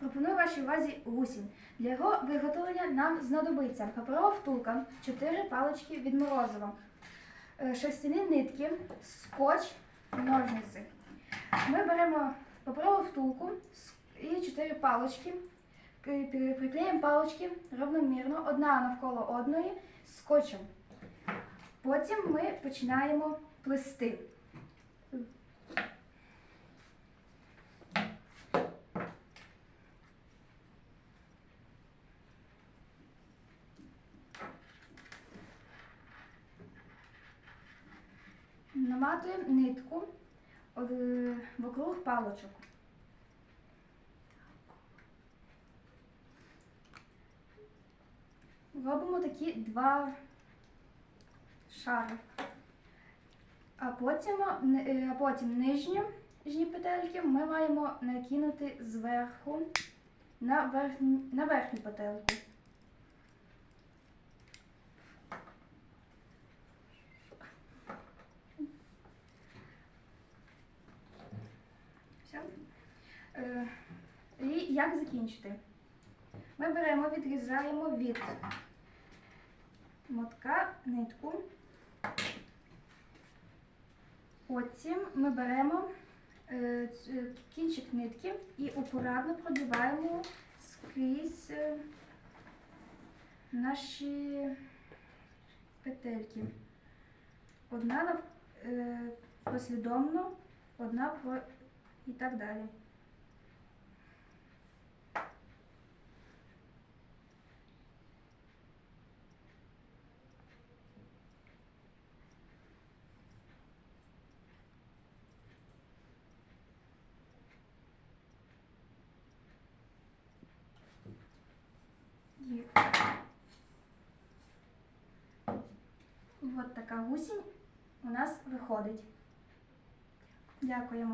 Пропоную вашій увазі гусінь. Для його виготовлення нам знадобиться паперова втулка, 4 палички від морозива, е, шерстяні нитки, скотч, ножниці. Ми беремо паперову втулку і 4 палички, приклеїмо палички равномірно, одна навколо одної, скотчем. Потім ми починаємо плести. Наматуємо нитку е, вокруг палочок. Робимо такі два шари. А потім, е, а потім нижні петельки ми маємо накинути зверху на, верхню, на верхню петельку. І як закінчити? Ми беремо, відрізаємо від мотка нитку. Потім ми беремо е, кінчик нитки і акуратно продіваємо скрізь е, наші петельки. Одна е, послідовно, одна і так далі. От така гусінь у нас виходить. Дякуємо.